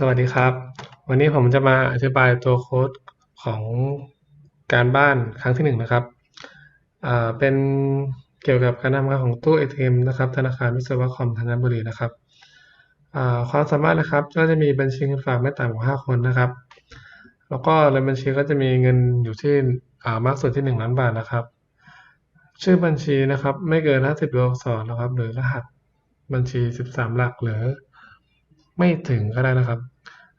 สวัสดีครับ วันนี้ผมจะมาอธิบายตัวโค้ดของการบ้านครั้งที่หนึ่งนะครับเป็นเกี่ยวกับการทำงานของตู้ ATM นะครับ ธนาคารวิศวกรรมธัญบุรีนะครับความสามารถนะครับก็จะมีบัญชีเงินฝากไม่ต่ำกว่าห้าคนนะครับ แล้วก็ในบัญชีก็จะมีเงินอยู่ที่มากสุดที่หนึ่งล้านบาทนะครับ ชื่อบัญชีนะครับ ไม่เกินห้าสิบตัวอักษรนะครับ หรือรหัสบัญชีสิบสามหลักหรือ ไม่ถึงก็ได้นะครับ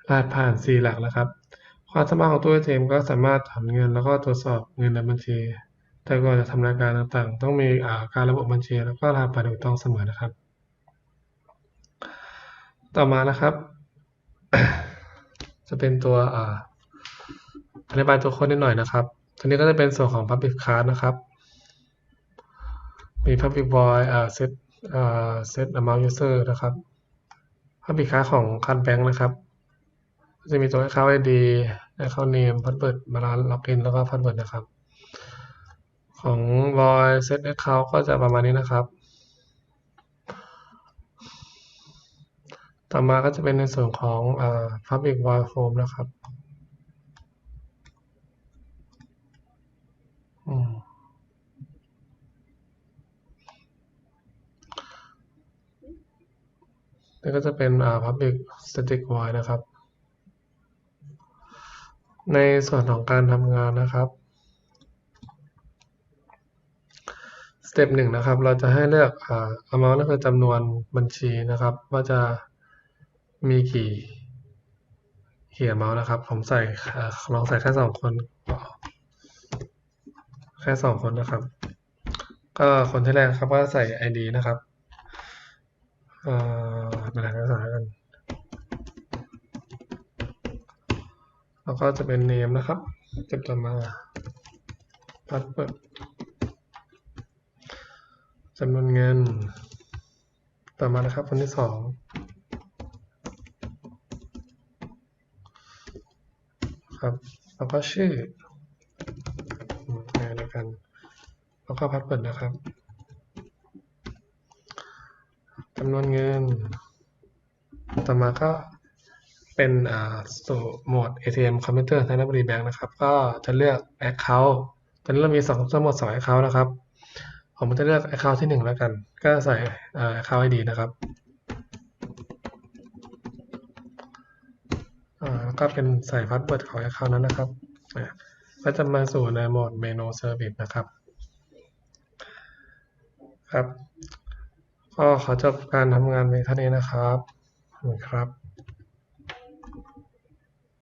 รหัสผ่าน 4 หลักนะครับ ความสามารถของตู้ ATM ก็สามารถถอนเงินแล้วก็ตรวจสอบเงินในบัญชี แต่ก่อนจะทำรายการต่างๆ ต้องมีาการระบบบัญชีแล้วก็รหัสผ่านถูกต้องเสมอนะครับ ต่อมานะครับ จะเป็นตัวอธิบายตัวค้ดนิดหน่อยนะครับ ตัวนี้ก็จะเป็นส่วนของ Public Card นะครับ มี Public Void อ่า Set อ่า Set Amount User นะครับ ภาพปิดค้าของคันแบงค์นะครับ จะมีตัว account ID เข้า name password balance login แล้วก็ password นะครับ ของลอยเซต account ก็จะประมาณนี้นะครับ ต่อมาก็จะเป็นในส่วนของ public void form นะครับ นี่ก็จะเป็นอ่า Public Static Void นะครับ ในส่วนของการทำงานนะครับสเต็ปหนึ่งนะครับ เราจะให้เลือกอ่า amount ก็คือจำนวนบัญชีนะครับ ว่าจะมีกี่กี่ amount นะครับ ผมใส่ลองใส่แค่สองคนแค่สองคนนะครับ ก็คนที่แรกครับก็ใส่ ID นะครับ เอ่อเป็นอะไรก็ใส่แล้วกันแล้วก็จะเป็น name นะครับเก็บต่อมา password จำนวนเงิน ต่อมานะครับคนที่สองครับ แล้วก็ชื่ออืมงานเดียวกัน แล้วก็พาสเวิร์ดนะครับ จำนวนเงิน ต่อมาก็เป็นอ่าสู่โหมด ATM Computer ธนบุรีแบงค์นะครับ ก็จะเลือก Account ตอนนี้เรามีสองทั้งหมดสอง Account นะครับ ผมจะเลือก Account ที่หนึ่งแล้วกัน ก็ใส่อ่า Account ID นะครับอ่าแล้วก็เป็นใส่พาสเวิร์ดของ Account นั้นนะครับก็จะมาสู่ในโหมด Menu Service นะครับ ครับ ก็ขอจบการทำงานในเท่านี้นะครับขอบคุณครับ